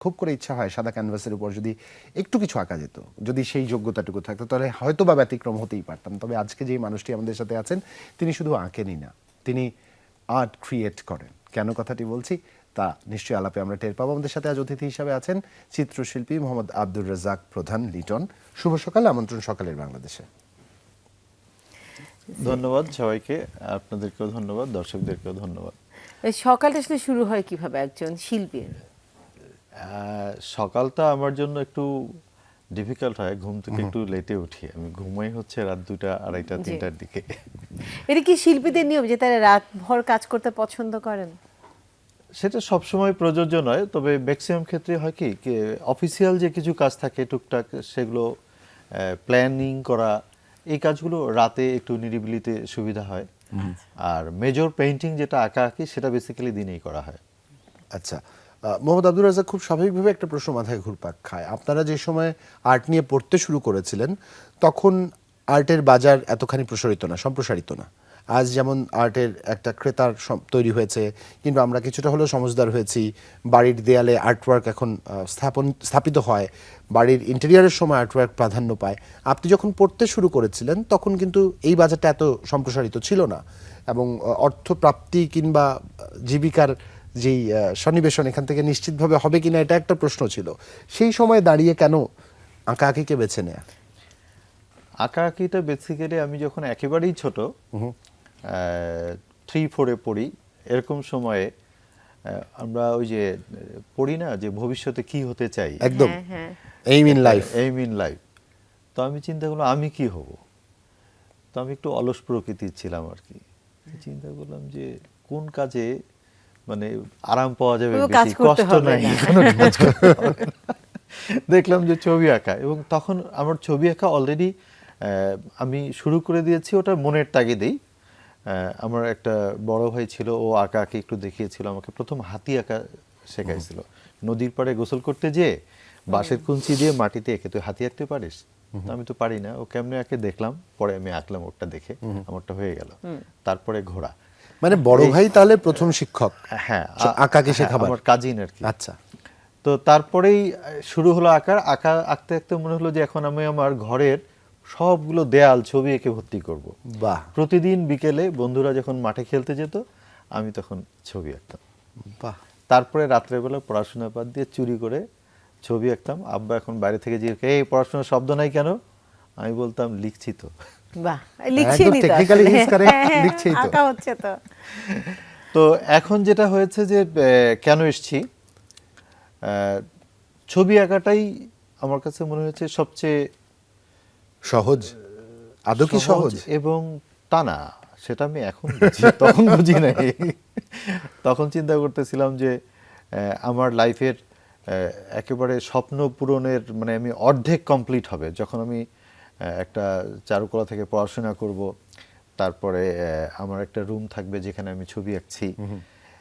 খুব করে ইচ্ছা হয় সাদা ক্যানভাসের উপর যদি একটু কিছু আঁকা যেত যদি সেই যোগ্যতাটুকু থাকতো তাহলে হয়তো বা ব্যতিক্রম হতেই পারতাম। তবে আজকে যেই মানুষটি আমাদের সাথে আছেন তিনি শুধু আঁকেনই না তিনি আর্ট ক্রিয়েট করেন। কেন কথাটি বলছি? তা নিশ্চয়ই আলাপে আমরা টের পাবো। আমাদের সাথে আজ অতিথি হিসাবে আছেন চিত্রশিল্পী মোহাম্মদ আব্দুর রাজাক প্রধান লিটন। শুভ সকাল আমন্ত্রণ সকালের বাংলাদেশে। ধন্যবাদ সবাইকে আপনাদেরকেও ধন্যবাদ দর্শকদেরকেও ধন্যবাদ। এই সকালটা আসলে শুরু হয় কীভাবে একজন শিল্পীর? সকালটা আমার জন্য একটু ডিফিকাল্ট হয় ঘুম থেকে একটু লেটে উঠি। আমি ঘুমাই হচ্ছে রাত দুটা আড়াইটা তিনটার দিকে। এটা কি শিল্পীদের নিয়ম যে তারা রাত ভর কাজ করতে পছন্দ করেন? সেটা সবসময় প্রযোজ্য নয় তবে ম্যাক্সিমাম ক্ষেত্রে হয় কি অফিসিয়াল যে কিছু কাজ থাকে টুকটাক সেগুলো প্ল্যানিং করা এই কাজগুলো রাতে একটু নিরিবিলিতে সুবিধা হয়। আর মেজর পেইন্টিং যেটা আঁকা আঁকি সেটা বেসিক্যালি দিনেই করা হয়। আচ্ছা মোহাম্মদ আব্দুর রাজাক খুব স্বাভাবিকভাবে একটা প্রশ্ন মাথায় ঘুরপাক খায়। আপনারা যে সময় আর্ট নিয়ে পড়তে শুরু করেছিলেন, তখন আর্টের বাজার এতখানি প্রসারিত না, সম্প্রসারিত না। আজ যেমন আর্টের একটা ক্রেতার তৈরি হয়েছে, কিংবা আমরা কিছুটা হলেও সমজদার হয়েছি, বাড়ির দেয়ালে আর্টওয়ার্ক এখন স্থাপন, স্থাপিত হয়, বাড়ির ইন্টেরিয়ারের সময় আর্টওয়ার্ক প্রাধান্য পায়। আপনি যখন পড়তে শুরু করেছিলেন, তখন কিন্তু এই বাজারটা এত সম্প্রসারিত ছিল না, এবং অর্থপ্রাপ্তি কিংবা জীবিকার যেই সন্নিবেশন এখান থেকে নিশ্চিতভাবে হবে কিনা এটা একটা প্রশ্ন ছিল। সেই সময় দাঁড়িয়ে কেন আঁকা আঁকিকে বেছে নেয়া? আঁকা আঁকিটা বেসিক্যালি আমি যখন একেবারেই ছোট থ্রি ফোরে পড়ি এরকম সময়ে আমরা ওই যে পড়ি না যে ভবিষ্যতে কি হতে চাই? একদম। Aim in life aim in life তো আমি চিন্তা করলাম আমি কি হব? তো আমি একটু অলস প্রকৃতির ছিলাম আর কি। চিন্তা করলাম যে কোন কাজে মানে আরাম পাওয়া যাবে বেশি কষ্ট নাই কোনো কাজ করতে হবে দেখলাম যে ছবি আঁকা এবং তখন আমার ছবি আঁকা অলরেডি আমি শুরু করে দিয়েছি ওটা মনের তাগিদেই। আমার একটা বড় ভাই ছিল ও আঁকা আঁকি একটু দেখিয়েছিল আমাকে প্রথম হাতি আঁকা শেখাইছিল। নদীর পাড়ে গোসল করতে যেয়ে বাঁশের কুঞ্চি দিয়ে মাটিতে এঁকে তুই হাতি আঁকতে পারিস? আমি তো পারি না। ও কেমনে আঁকে দেখলাম পরে আমি আঁকলাম ওটা দেখে আমারটা হয়ে গেল। তারপরে ঘোড়া মানে বড় ভাই তাহলে প্রথম শিক্ষক হ্যাঁ আঁকাকে হ্যাঁ, শেখাবার। আমার কাজিন আর কি। আচ্ছা। তো তারপরেই শুরু হলো আঁকার। আঁকা আঁকতে আঁকতে মনে হলো যে এখন আমি আমার ঘরের সবগুলো দেয়াল ছবি এঁকে ভর্তি করব। বাহ। প্রতিদিন বিকেলে বন্ধুরা যখন মাঠে খেলতে যেত আমি তখন ছবি আঁকতাম। বাহ। তারপরে রাত্রেবেলা পড়াশোনা বাদ দিয়ে চুরি করে ছবি আঁকতাম। আব্বা এখন বাইরে থেকে যে এই পড়াশোনার শব্দ নাই কেন? আমি বলতাম লিখছি তো। বাহ হ্যাঁ, হ্যাঁ, লিখছেই তো। আঁকা হচ্ছে তো। তো এখন যেটা হয়েছে যে কেন এসছি? আহ, ছবি আঁকাটাই আমার কাছে মনে হয়েছে সবচেয়ে সহজ? আদৌ কি সহজ এবং তা না সেটা আমি এখন বুঝি তখন বুঝি নাই। তখন চিন্তা করতেছিলাম যে আহ, আমার লাইফের একেবারে স্বপ্ন পূরণের মানে আমি অর্ধেক কমপ্লিট হবে। যখন আমি একটা চারুকলা থেকে পড়াশোনা করব তারপরে আমার একটা রুম থাকবে যেখানে আমি ছবি আঁকছি।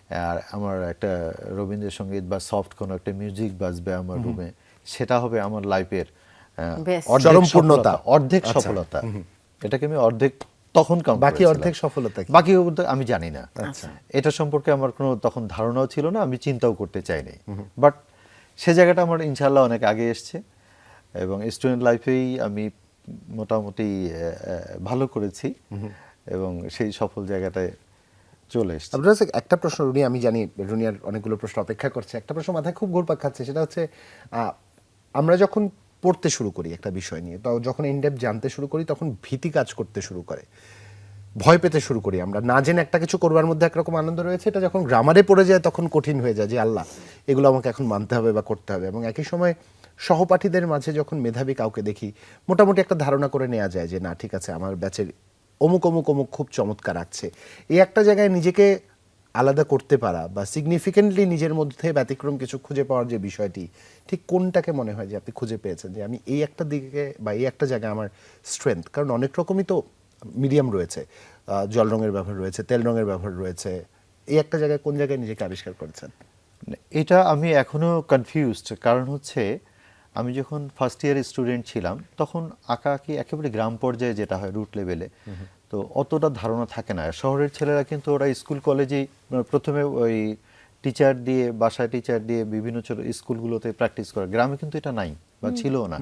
আর আমার একটা রবীন্দ্রসঙ্গীত বা সফট কোনো একটা মিউজিক বাজবে আমার রুমে সেটা হবে আমার লাইফের Best. চরম পূর্ণতা। অর্ধেক আচ্ছা। সফলতা। এটাকে আমি অর্ধেক তখন count বাকি অর্ধেক সফলতা বাকি আমি জানি না। এটা সম্পর্কে আমার কোনো তখন ধারণাও ছিল না আমি চিন্তাও করতে চাইনি। বাট সে জায়গাটা আমার ইনশাল্লাহ অনেক আগে এসছে। এবং স্টুডেন্ট লাইফেই আমি মোটামুটি ভালো করেছি এবং সেই সফল জায়গাটায় চলে এসছে। কাছে একটা প্রশ্ন রুনি আমি জানি রুনিয়ার অনেকগুলো প্রশ্ন অপেক্ষা করছে। একটা প্রশ্ন মাথায় খুব ঘুরপাক খাচ্ছে সেটা হচ্ছে আমরা যখন পড়তে শুরু করি একটা বিষয় নিয়ে তো যখন ইনডেপ জানতে শুরু করি তখন ভীতি কাজ করতে শুরু করে। ভয় পেতে শুরু করি আমরা। না জেনে একটা কিছু করবার মধ্যে একরকম আনন্দ রয়েছে এটা যখন গ্রামারে পড়ে যায় তখন কঠিন হয়ে যায় যে আল্লাহ এগুলো আমাকে এখন মানতে হবে বা করতে হবে। এবং একই সময় সহপাঠীদের মাঝে যখন মেধাবী কাউকে দেখি, মোটামুটি একটা ধারণা করে নেওয়া যায় যে, না, ঠিক আছে, আমার ব্যাচের অমুক অমুক অমুক খুব চমৎকার আছে এই একটা জায়গায় নিজেকে আলাদা করতে পারা বা সিগনিফিকেন্টলি নিজের মধ্যে ব্যতিক্রম কিছু খুঁজে পাওয়ার যে বিষয়টি, ঠিক কোনটাকে মনে হয় যে আপনি খুঁজে পেয়েছেন? যে আমি এই একটা দিকে বা এই একটা জায়গায় আমার স্ট্রেংথ কারণ অনেক রকমই তো মিডিয়াম রয়েছে। জল রঙের ব্যবহার রয়েছে, তেল রঙের ব্যবহার রয়েছে। এই একটা জায়গায় কোন জায়গায় নিজেকে আবিষ্কার করেছেন? এটা আমি এখনও কনফিউজড কারণ হচ্ছে আমি যখন ফার্স্ট ইয়ার স্টুডেন্ট ছিলাম তখন আঁকা আঁকি একেবারে গ্রাম পর্যায়ে যেটা হয় রুট লেভেলে তো অতটা ধারণা থাকে না। শহরের ছেলেরা কিন্তু ওরা স্কুল কলেজেই মানে প্রথমে ওই টিচার দিয়ে বাসায় টিচার দিয়ে বিভিন্ন ছোট স্কুলগুলোতে প্র্যাকটিস করে। গ্রামে কিন্তু এটা নাই বা ছিলও না।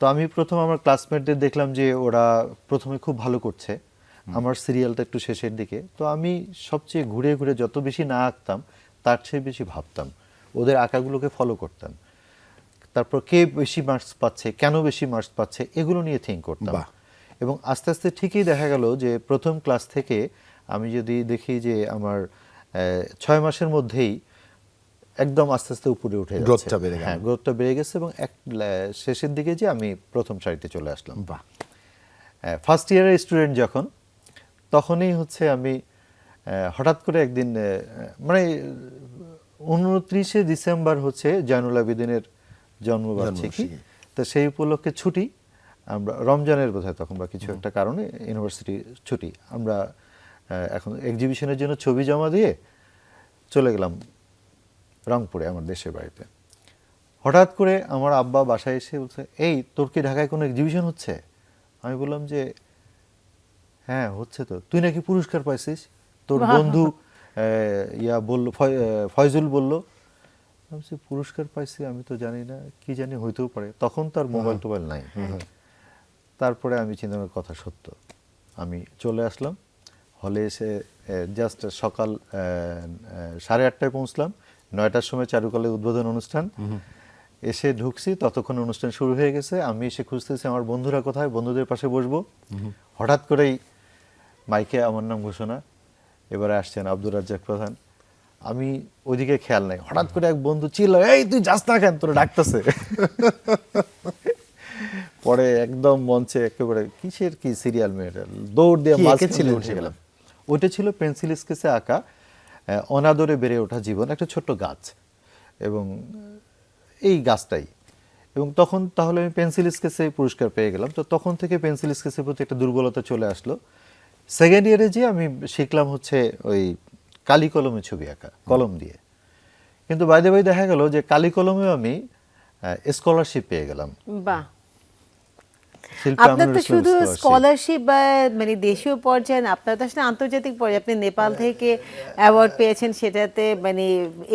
তো আমি প্রথম আমার ক্লাসমেটদের দেখলাম যে ওরা প্রথমে খুব ভালো করছে। আমার সিরিয়ালটা একটু শেষের দিকে। তো আমি সবচেয়ে ঘুরে ঘুরে যত বেশি না আঁকতাম তার চেয়ে বেশি ভাবতাম। ওদের আঁকাগুলোকে ফলো করতাম। তারপর কে বেশি মার্কস পাচ্ছে কেন বেশি মার্কস পাচ্ছে এগুলো নিয়ে থিঙ্ক করতাম। এবং আস্তে আস্তে ঠিকই দেখা গেল যে প্রথম ক্লাস থেকে আমি যদি দেখি যে আমার ছয় মাসের মধ্যেই একদম আস্তে আস্তে উপরে উঠে যাচ্ছে। বেড়ে হ্যাঁ গ্রোথটা বেড়ে গেছে এবং এক শেষের দিকে যে আমি প্রথম সারিতে চলে আসলাম। বাহ। ফার্স্ট ইয়ারের স্টুডেন্ট যখন তখনই হচ্ছে আমি হঠাৎ করে একদিন মানে উনত্রিশে ডিসেম্বর হচ্ছে জয়নুল আবেদিনের জন্মবার্ষিকী। তো সেই উপলক্ষে ছুটি। আমরা রমজানের বোধহয় তখন বা কিছু একটা কারণে ইউনিভার্সিটি ছুটি। আমরা এখন এক্সিবিশনের জন্য ছবি জমা দিয়ে চলে গেলাম রংপুরে আমার দেশের বাড়িতে। হঠাৎ করে আমার আব্বা বাসায় এসে বলছে এই তোর কি ঢাকায় কোনো এক্সিবিশন হচ্ছে? আমি বললাম যে হ্যাঁ হচ্ছে তো। তুই নাকি পুরস্কার পাইছিস? তোর বন্ধু আহ, ইয়া বলল ফয়জুল বলল আমি পুরস্কার পাইছি আমি তো জানি না কি জানি হইতেও পারে। তখন তার মোবাইল টোবাইল নাই। তারপরে আমি চিন্তা কথা সত্য। আমি চলে আসলাম। হলে এসে জাস্ট সকাল সাড়ে আটটায় পৌঁছলাম। নয়টার সময় চারুকলের উদ্বোধন অনুষ্ঠান। এসে ঢুকছি ততক্ষণ অনুষ্ঠান শুরু হয়ে গেছে। আমি এসে খুঁজতেছি আমার বন্ধুরা কোথায়? বন্ধুদের পাশে বসবো। হঠাৎ করেই মাইকে আমার নাম ঘোষণা। এবারে আসছেন আব্দুর রাজ্জাক প্রধান। আমি ওইদিকে খেয়াল নাই। হঠাৎ করে এক বন্ধু ছিল এই তুই যাস না কেন? তোর ডাকতেছে। পরে একদম মঞ্চে একেবারে কিসের কি সিরিয়াল মেয়েটা? দৌড় দিয়ে এঁকেছিলেন দিয়ে উঠে গেলাম। ওইটা ছিল পেন্সিল স্কেচে আঁকা অনাদরে বেড়ে ওঠা জীবন একটা ছোট্ট গাছ। এবং এই গাছটাই। এবং তখন তাহলে আমি পেন্সিল স্কেচে পুরস্কার পেয়ে গেলাম। তো তখন থেকে পেন্সিল স্কেচের প্রতি একটা দুর্বলতা চলে আসলো। সেকেন্ড ইয়ারে যে আমি শিখলাম হচ্ছে ওই কালি কলমে ছবি আঁকা কলম দিয়ে। কিন্তু বাইদে বাই দেখা গেল যে কালি কলমেও আমি স্কলারশিপ পেয়ে গেলাম। বাহ। আপনার তো শুধু স্কলারশিপ বা মানে দেশীয় পর্যায়ে না আপনার তো আসলে আন্তর্জাতিক পর্যায়ে। আপনি নেপাল থেকে অ্যাওয়ার্ড পেয়েছেন সেটাতে মানে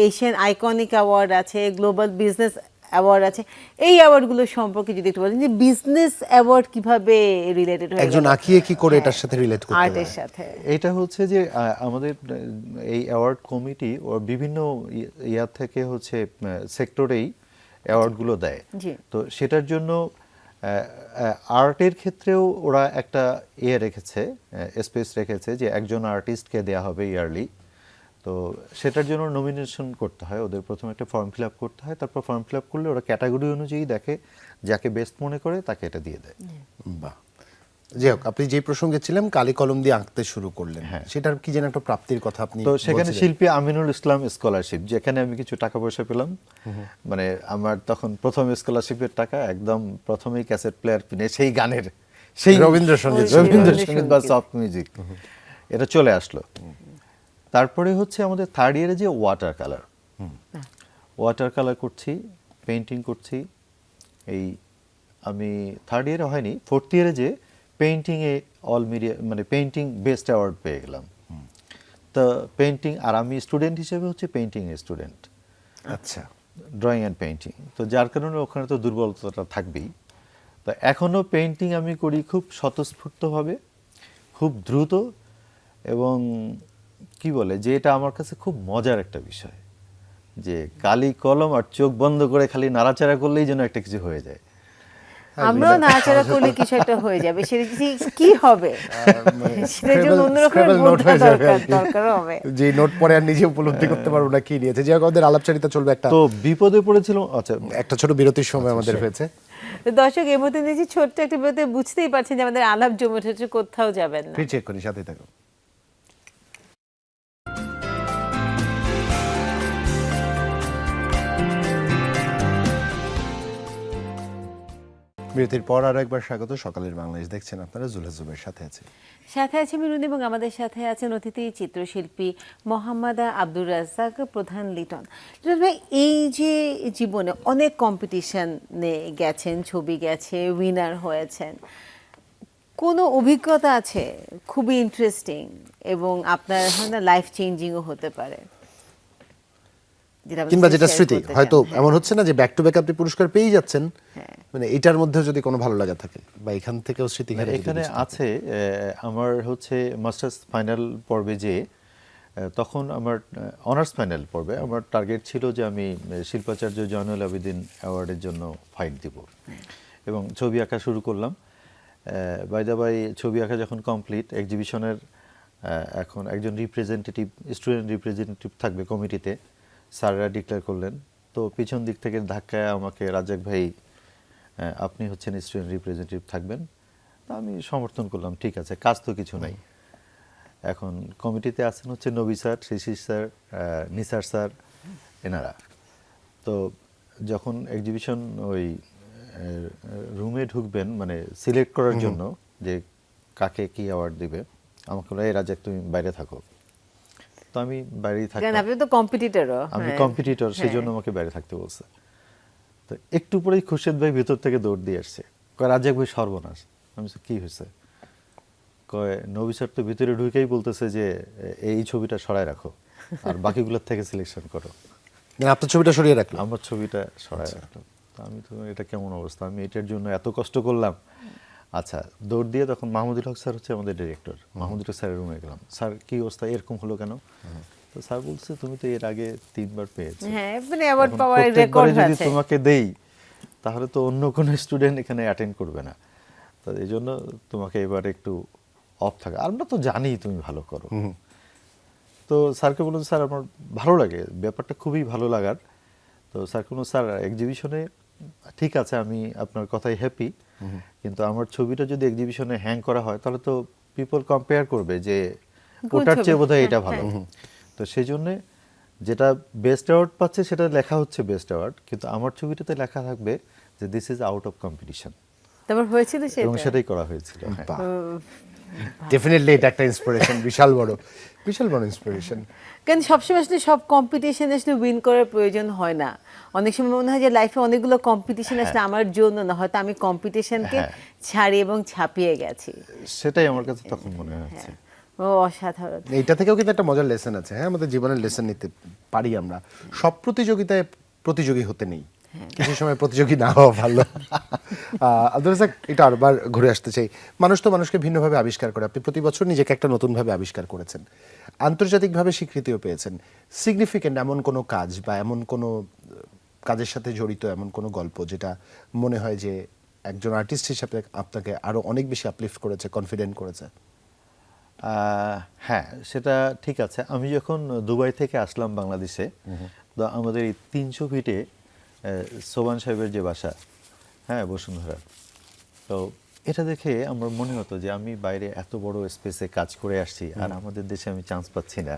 এশিয়ান আইকনিক অ্যাওয়ার্ড আছে গ্লোবাল বিজনেস অ্যাওয়ার্ড আছে। এই অ্যাওয়ার্ডগুলো সম্পর্কে যদি একটু বলেন যে বিজনেস অ্যাওয়ার্ড কীভাবে রিলেটেড হয়ে একজন আঁকিয়ে কি করে এটার সাথে রিলেট করতে আর্টের সাথে। এটা হচ্ছে যে আমাদের এই অ্যাওয়ার্ড কমিটি ও বিভিন্ন ই- ইয়ার থেকে হচ্ছে সেক্টরেই অ্যাওয়ার্ডগুলো দেয়। জি। তো সেটার জন্য আর্টের ক্ষেত্রেও ওরা একটা ইয়ে রেখেছে স্পেস রেখেছে যে একজন আর্টিস্টকে দেয়া হবে ইয়ারলি তো সেটার জন্য নমিনেশন করতে হয়। ওদের প্রথমে একটা ফর্ম ফিল আপ করতে হয়। তারপর ফর্ম ফিল আপ করলে ওরা ক্যাটাগরি অনুযায়ী দেখে যাকে বেস্ট মনে করে তাকে এটা দিয়ে দেয়। বাহ। যাই হোক আপনি যে প্রসঙ্গে ছিলেন কালি কলম দিয়ে আঁকতে শুরু করলেন। হ্যাঁ। সেটার কি যেন একটা প্রাপ্তির কথা আপনি তো সেখানে শিল্পী আমিনুল ইসলাম স্কলারশিপ যেখানে আমি কিছু টাকা পয়সা পেলাম। মানে আমার তখন প্রথম স্কলারশিপের টাকা একদম প্রথমেই ক্যাসেট প্লেয়ার কিনে সেই গানের সেই রবীন্দ্রসঙ্গীত। রবীন্দ্রসঙ্গীত বা সফট মিউজিক এটা চলে আসলো। তারপরে হচ্ছে আমাদের থার্ড ইয়ারে যে ওয়াটার কালার ওয়াটার কালার করছি পেন্টিং করছি। এই আমি থার্ড ইয়ারে হয়নি ফোর্থ ইয়ারে যে পেইন্টিংয়ে অল মিডিয়া মানে পেন্টিং বেস্ট অ্যাওয়ার্ড পেয়ে গেলাম। তো পেন্টিং আর আমি স্টুডেন্ট হিসেবে হচ্ছে পেইন্টিং স্টুডেন্ট আচ্ছা। ড্রয়িং অ্যান্ড পেন্টিং তো যার কারণে ওখানে তো দুর্বলতাটা থাকবেই। তো এখনও পেন্টিং আমি করি খুব স্বতঃস্ফূর্তভাবে খুব দ্রুত এবং কি বলে যে এটা আমার কাছে খুব মজার একটা বিষয় যে কালি কলম আর চোখ বন্ধ করে খালি নাড়াচাড়া করলেই যেন একটা কিছু হয়ে যায়। আমরাও নাড়াচাড়া করলে কিছু একটা হয়ে যাবে সেটা কি- হবে? জন্য অন্যরকম হয়ে যাবে দরকার হবে। যে নোট পরে আর নিজে উপলব্ধি করতে পারব না কি নিয়েছে? যে আমাদের আলাপচারিতা চলবে একটা। তো বিপদে পড়েছিলাম আচ্ছা। একটা ছোট বিরতির সময় আমাদের হয়েছে। দর্শক এই মুহূর্তে নিয়েছি ছোট্ট একটা বিরতি বুঝতেই পারছেন যে আমাদের আলাপ জমে উঠেছে কোথাও যাবেন না। ফির চেক করি সাথে থাকো বিরতির পর আরও একবার স্বাগত। সকালের বাংলাদেশ দেখছেন আপনারা, জুলহা জুবের সাথে আছে। সাথে আছে মিরুন এবং আমাদের সাথে আছেন অতিথি চিত্রশিল্পী মোহাম্মদ আব্দুর রাজ্জাক, প্রধান লিটন। ভাই, এই যে জীবনে অনেক কম্পিটিশনে গেছেন, ছবি গেছে উইনার হয়েছেন। কোনো অভিজ্ঞতা আছে? খুবই ইন্টারেস্টিং এবং আপনার, হয় না লাইফ চেঞ্জিংও হতে পারে। কিংবা যেটা স্মৃতি। হয়তো হ্যাঁ। এমন হচ্ছে না যে ব্যাক টু ব্যাক আপনি পুরস্কার পেয়ে যাচ্ছেন। হ্যাঁ। মানে এটার মধ্যেও যদি কোনো ভালো লাগা থাকে বা এখান থেকেও স্মৃতি ঘিরে এখানে আছে আমার হচ্ছে মাস্টার্স ফাইনাল পর্বে যে তখন আমার অনার্স ফাইনাল পর্বে আমার টার্গেট ছিল যে আমি শিল্পাচার্য জয়নুল আবেদিন অ্যাওয়ার্ডের জন্য ফাইট দিব। এবং ছবি আঁকা শুরু করলাম। বাই দা বাই ছবি আঁকা যখন কমপ্লিট এক্সিবিশনের এখন একজন রিপ্রেজেন্টেটিভ স্টুডেন্ট রিপ্রেজেন্টেটিভ থাকবে কমিটিতে স্যাররা ডিক্লেয়ার করলেন। তো পিছন দিক থেকে ধাক্কায় আমাকে রাজাক ভাই আপনি হচ্ছেন স্টুডেন্ট রিপ্রেজেন্টেটিভ থাকবেন। তা আমি সমর্থন করলাম ঠিক আছে কাজ তো কিছু নাই। এখন কমিটিতে আছেন হচ্ছে Nabi sir Shishir sir Nisar sir এনারা। তো যখন এক্সিবিশন ওই রুমে ঢুকবেন মানে সিলেক্ট করার জন্য যে কাকে কি অ্যাওয়ার্ড দিবে আমাকে বলে এই রাজাক তুমি বাইরে থাকো। তো আমি বাইরেই কারণ আপনি তো কম্পিটিটরও আমি কম্পিটিটর সেই হ্যাঁ। জন্য আমাকে বাইরে থাকতে বলছে। তো একটু পরেই খুরশেদ ভাই ভিতর থেকে দৌড় দিয়ে আসছে। কয় রাজ্জাক ভাই সর্বনাশ। আমি বলছি, কি হয়েছে? কয় নবী স্যার তো ভিতরে ঢুকেই বলতেছে যে এই ছবিটা সরায় রাখো আর বাকিগুলোর থেকে সিলেকশন করো। মানে আপনার ছবিটা সরিয়ে রাখলাম আমার ছবিটা সরায় রাখলাম। তো আমি তো এটা কেমন অবস্থা? আমি এটার জন্য এত কষ্ট করলাম। আচ্ছা দৌড় দিয়ে তখন মাহমুদুল হক স্যার হচ্ছে আমাদের ডিরেক্টর মাহমুদুল হক স্যারের রুমে গেলাম। স্যার কি অবস্থা? এরকম হলো কেন? তো স্যার বলছে তুমি তো এর আগে তিনবার পেয়েছ। হ্যাঁ মানে অ্যাওয়ার্ড পাওয়ার রেকর্ড যদি তোমাকে দেই তাহলে তো অন্য কোনো স্টুডেন্ট এখানে অ্যাটেন্ড করবে না। তো এই জন্য তোমাকে এবার একটু অফ থাকা। আমরা তো জানি তুমি ভালো করো। তো স্যারকে বলুন স্যার আমার ভালো লাগে। ব্যাপারটা খুবই ভালো লাগার। তো স্যারকে বলুন স্যার এক্সিবিশনে ঠিক আছে আমি আপনার কথাই হ্যাপি কিন্তু আমার ছবিটা যদি এক্সিবিশনে হ্যাং করা হয় তাহলে তো পিপল কম্পেয়ার করবে যে ওটার? চেয়ে বোধ এটা হ্যাঁ, ভালো। তো সেই জন্যে যেটা বেস্ট অ্যাওয়ার্ড পাচ্ছে সেটা লেখা হচ্ছে বেস্ট অ্যাওয়ার্ড কিন্তু আমার ছবিটাতে লেখা থাকবে যে this is out of competition তারপর হয়েছিল এবং সেটাই করা হয়েছিল হ্যাঁ। ডেফিনেটলি এটা একটা ইন্সপিরেশন বিশাল বড় বিশাল বড় ইন্সপিরেশন কারণ সবসময় আসলে সব কম্পিটিশন আসলে উইন করার প্রয়োজন হয় না। অনেক সময় মনে হয় যে লাইফে অনেকগুলো কম্পিটিশন আসলে আমার জন্য না হয়তো আমি কম্পিটিশনকে হ্যাঁ। ছাড়ি এবং ছাপিয়ে গেছি। সেটাই আমার কাছে তখন মনে হচ্ছে। ও অসাধারণ। এইটা থেকেও কিন্তু একটা মজার লেসন আছে হ্যাঁ? আমাদের জীবনের লেসন নিতে পারি আমরা। সব প্রতিযোগিতায় প্রতিযোগী হতে নেই। কিছু সময় প্রতিযোগী না হওয়া ভালো। আব্দুল রাজাক এটা আরবার ঘুরে আসতে চাই। মানুষ তো মানুষকে ভিন্নভাবে আবিষ্কার করে। আপনি প্রতি বছর নিজেকে একটা নতুনভাবে আবিষ্কার করেছেন। আন্তর্জাতিকভাবে স্বীকৃতিও পেয়েছেন। সিগনিফিকেন্ট এমন কোনো কাজ বা এমন কোনো কাজের সাথে জড়িত এমন কোনো গল্প যেটা মনে হয় যে একজন আর্টিস্ট হিসাবে আপনাকে আরও অনেক বেশি আপলিফ্ট করেছে কনফিডেন্ট করেছে? হ্যাঁ সেটা ঠিক আছে। আমি যখন দুবাই থেকে আসলাম বাংলাদেশে তো আমাদের এই তিনশো ফিটে সোবান সাহেবের যে বাসা হ্যাঁ বসুন্ধরা। তো এটা দেখে আমার মনে হতো যে আমি বাইরে এত বড় স্পেসে কাজ করে আসছি আর আমাদের দেশে আমি চান্স পাচ্ছি না।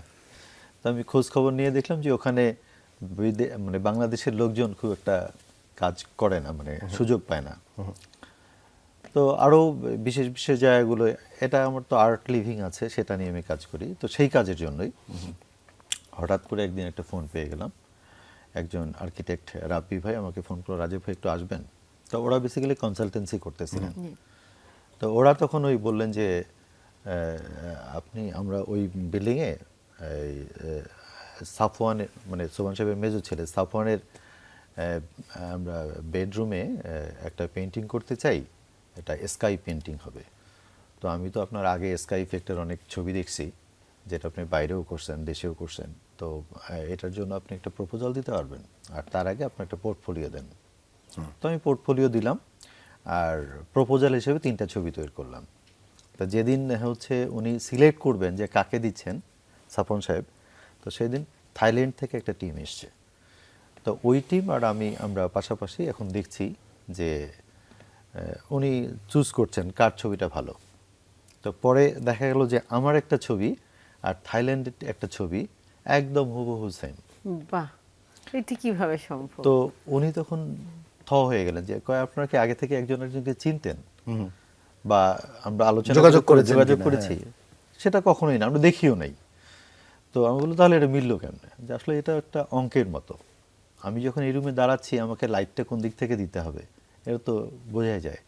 তো আমি খোঁজ খবর নিয়ে দেখলাম যে ওখানে মানে বাংলাদেশের লোকজন খুব একটা কাজ করে না মানে সুযোগ পায় না। তো আরও বিশেষ বিশেষ জায়গাগুলো এটা আমার তো আর্ট লিভিং আছে সেটা নিয়ে আমি কাজ করি। তো সেই কাজের জন্যই হঠাৎ করে একদিন একটা ফোন পেয়ে গেলাম। একজন আর্কিটেক্ট রাব্বি ভাই আমাকে ফোন করে রাজীব ভাই একটু আসবেন? তো ওরা বেসিক্যালি কনসালটেন্সি করতেছিলেন। তো ওরা তখন ওই বললেন যে আপনি আমরা ওই বিল্ডিংয়ে এই সাফওয়ানের মানে সোমান সাহেবের মেজো ছেলে সাফওয়ানের আমরা বেডরুমে একটা পেন্টিং করতে চাই এটা স্কাই পেন্টিং হবে। তো আমি তো আপনার আগে স্কাই ইফেক্টের অনেক ছবি দেখছি। যেটা আপনি বাইরেও করছেন দেশেও করছেন তো এটার জন্য আপনি একটা প্রপোজাল দিতে পারবেন। আর তার আগে আপনি একটা পোর্টফোলিও দেন। তো আমি পোর্টফোলিও দিলাম আর প্রপোজাল হিসেবে তিনটা ছবি তৈরি করলাম। তো যেদিন হচ্ছে উনি সিলেক্ট করবেন যে কাকে দিচ্ছেন সাপন সাহেব তো সেদিন থাইল্যান্ড থেকে একটা টিম এসছে। তো ওই টিম আর আমি আমরা পাশাপাশি এখন দেখছি যে উনি চুজ করছেন কার ছবিটা ভালো। তো পরে দেখা গেল যে আমার একটা ছবি আর থাইল্যান্ডের একটা ছবি একদম হুবহু সেম। বাহ এটি কীভাবে সম্ভব? তো উনি তখন থ হয়ে গেলেন যে কয় আপনারা কি আগে থেকে একজন একজনকে চিনতেন? বা আমরা আলোচনা যোগাযোগ করে যোগাযোগ করেছি। সেটা কখনোই না আমরা দেখিও নাই। তো আমি বললাম তাহলে এটা মিললো কেন যে আসলে এটা একটা অঙ্কের মতো। আমি যখন এই রুমে দাঁড়াচ্ছি আমাকে লাইটটা কোন দিক থেকে দিতে হবে? এটা তো বোঝা যায়।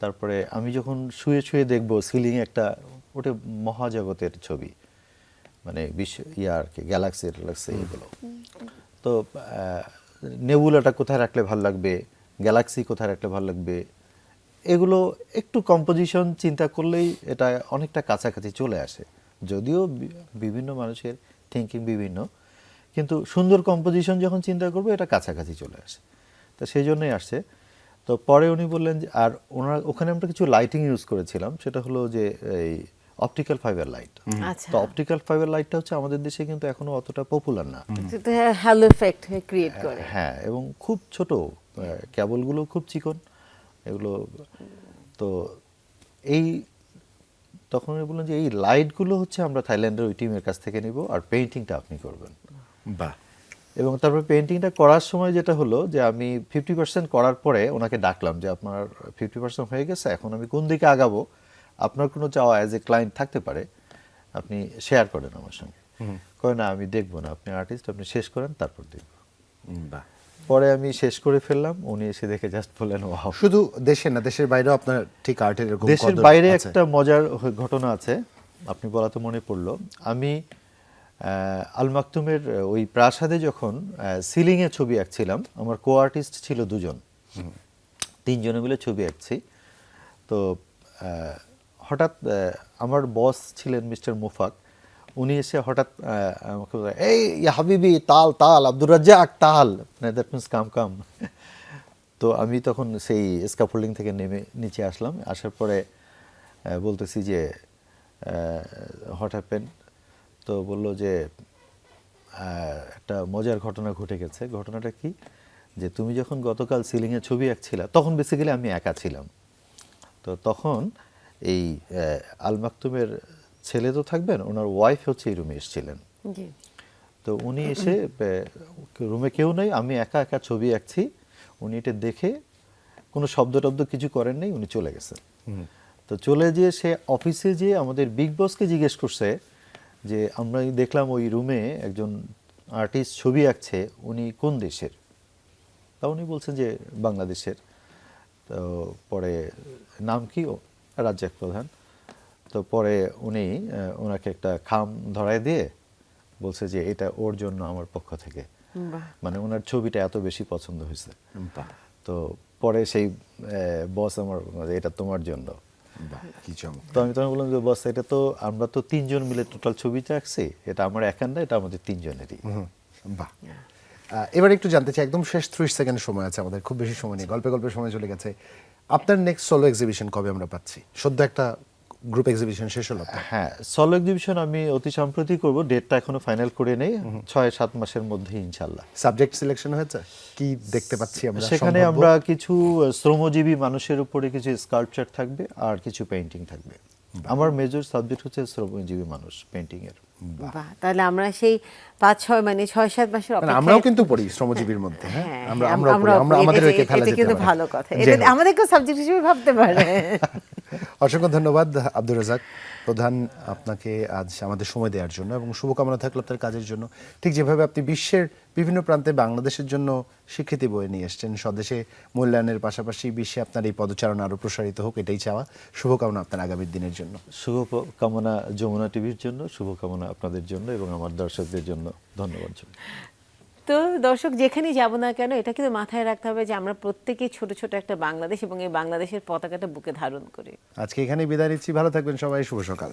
তারপরে আমি যখন শুয়ে শুয়ে দেখব সিলিং একটা ওটা মহাজগতের ছবি। মানে বিশ্ব ইয়া আর কি গ্যালাক্সি ট্যালাক্সি এগুলো। তো নেবুলাটা কোথায় রাখলে ভালো লাগবে? গ্যালাক্সি কোথায় রাখলে ভালো লাগবে? এগুলো একটু কম্পোজিশন চিন্তা করলেই এটা অনেকটা কাছাকাছি চলে আসে। যদিও বিভিন্ন মানুষের থিঙ্কিং বিভিন্ন, কিন্তু সুন্দর কম্পোজিশন যখন চিন্তা করব, এটা কাছাকাছি চলে আসে। তো সেই জন্যই আসছে তো পরে উনি বললেন যে, আর ওনার, ওখানে আমরা কিছু লাইটিং ইউজ করেছিলাম। সেটা হলো যে, এই অপটিক্যাল ফাইবার লাইট তো অপটিক্যাল ফাইবার লাইটটা হচ্ছে আমাদের দেশে কিন্তু এখনও অতটা পপুলার না। হ্যালো এফেক্ট ক্রিয়েট করে। হ্যাঁ এবং খুব ছোট কেবলগুলো খুব চিকন। এগুলো তো এই তখন উনি বললেন যে এই লাইটগুলো হচ্ছে আমরা থাইল্যান্ডের ওই টিমের কাছ থেকে নিব আর পেইন্টিংটা আপনি করবেন। বাহ। এবং তারপর পেইন্টিংটা করার সময় যেটা হলো যে আমি ফিফটি পার্সেন্ট করার পরে ওনাকে ডাকলাম যে আপনার ফিফটি পার্সেন্ট হয়ে গেছে এখন আমি কোন দিকে আগাবো? আপনার কোনো চাওয়া অ্যাজ এ ক্লায়েন্ট থাকতে পারে আপনি শেয়ার করেন আমার সঙ্গে। কয় না আমি দেখব না আপনি আর্টিস্ট আপনি শেষ করেন তারপর দেখব। বাহ। পরে আমি শেষ করে ফেললাম উনি এসে দেখে জাস্ট বললেন ওয়াও শুধু দেশে না দেশের বাইরেও আপনার ঠিক আর্টের এরকম দেশের বাইরে একটা মজার ঘটনা আছে আপনি বলাতে মনে পড়ল। আমি আল মাকতুমের ওই প্রাসাদে যখন সিলিং এ ছবি আঁকছিলাম আমার কো আর্টিস্ট ছিল দুজন। তিনজনে মিলে ছবি আঁকছি। তো হঠাৎ আমার বস ছিলেন মিস্টার মুফাক, উনি এসে হঠাৎ আমাকে এই হাবিবি, তাল তাল, আব্দুর রাজ্জাক, তাল। দ্যাট মিনস কাম কাম। তো আমি তখন সেই স্কাফোল্ডিং থেকে নেমে নিচে আসলাম, আসার পরে বলতেছি যে হট হ্যাপেন তো বলল যে একটা মজার ঘটনা ঘটে গেছে। ঘটনাটা কি? যে, তুমি যখন গতকাল সিলিংয়ে ছবি আঁকছিলা, তখন বেসিক্যালি আমি একা ছিলাম। তো তখন এই আল মাকতুমের ছেলে তো থাকবেন ওনার ওয়াইফ হচ্ছে এই রুমে এসেছিলেন। তো উনি এসে রুমে কেউ নেই আমি একা একা ছবি আঁকছি উনি এটা দেখে কোনো শব্দ টব্দ কিছু করেন নাই উনি চলে গেছেন। তো চলে যেয়ে সে অফিসে যেয়ে আমাদের বিগ বসকে জিজ্ঞেস করছে যে আমরা দেখলাম ওই রুমে একজন আর্টিস্ট ছবি আঁকছে উনি কোন দেশের? তা উনি বলছেন যে বাংলাদেশের। তো পরে নাম কি ও? রাজ্জাক প্রধান। তো পরে উনি ওনাকে একটা খাম ধরায় দিয়ে বলছে যে এটা ওর জন্য আমার পক্ষ থেকে। মানে ওনার ছবিটা এত বেশি পছন্দ হয়েছে। তো পরে সেই বস আমার এটা তোমার জন্য। তো আমি তখন বললাম যে বস এটা তো আমরা তো তিনজন মিলে টোটাল ছবিটা আঁকছি এটা আমার একার না এটা আমাদের তিনজনেরই। বাহ। আহ, এবার একটু জানতে চাই একদম শেষ ত্রিশ সেকেন্ড সময় আছে আমাদের খুব বেশি সময় নেই গল্পে গল্পে সময় চলে গেছে। আপনার নেক্সট সোলো এক্সিবিশন কবে আমরা পাচ্ছি? সদ্য একটা গ্রুপ এক্সিবিশন শেষ হলো হ্যাঁ সলো এক্সিবিশন আমি অতি সম্প্রতি করব ডেটটা এখনও ফাইনাল করে নেই ছয় সাত মাসের মধ্যে ইনশাল্লাহ সাবজেক্ট সিলেকশন হয়েছে? কি দেখতে পাচ্ছি আমরা? সেখানে আমরা কিছু শ্রমজীবী মানুষের উপরে কিছু স্কাল্পচার থাকবে আর কিছু পেইন্টিং থাকবে। আমার মেজর সাবজেক্ট হচ্ছে শ্রমজীবী মানুষ পেইন্টিং এর বাহ। তাহলে আমরা সেই পাঁচ ছয় মানে ছয় সাত মাসের মানে আমরাও কিন্তু পড়ি শ্রমজীবীর মধ্যে হ্যাঁ? হ্যাঁ, আমরা হ্যাঁ, আমরা আমাদের একে যেতে কিন্তু ভালো কথা। এটা আমাদেরকে সাবজেক্ট হিসেবে ভাবতে পারে। অসংখ্য ধন্যবাদ, আব্দুর রাজাক প্রধান আপনাকে আজ আমাদের সময় দেওয়ার জন্য এবং শুভকামনা থাকল আপনার কাজের জন্য। ঠিক যেভাবে আপনি বিশ্বের বিভিন্ন প্রান্তে বাংলাদেশের জন্য স্বীকৃতি বয়ে নিয়ে এসছেন, স্বদেশে মূল্যায়নের পাশাপাশি বিশ্বে আপনার এই পদচারণা আরও প্রসারিত হোক, এটাই চাওয়া। শুভকামনা আপনার আগামীর দিনের জন্য। শুভ কামনা যমুনা টিভির জন্য, শুভকামনা আপনাদের জন্য এবং আমার দর্শকদের জন্য। ধন্যবাদ। তো দর্শক, যেখানেই যাব না কেন, এটা কিন্তু মাথায় রাখতে হবে যে আমরা প্রত্যেকেই ছোট ছোট একটা বাংলাদেশ এবং এই বাংলাদেশের পতাকাটা বুকে ধারণ করি। আজকে এখানেই বিদায় নিচ্ছি। ভালো থাকবেন সবাই। শুভ সকাল।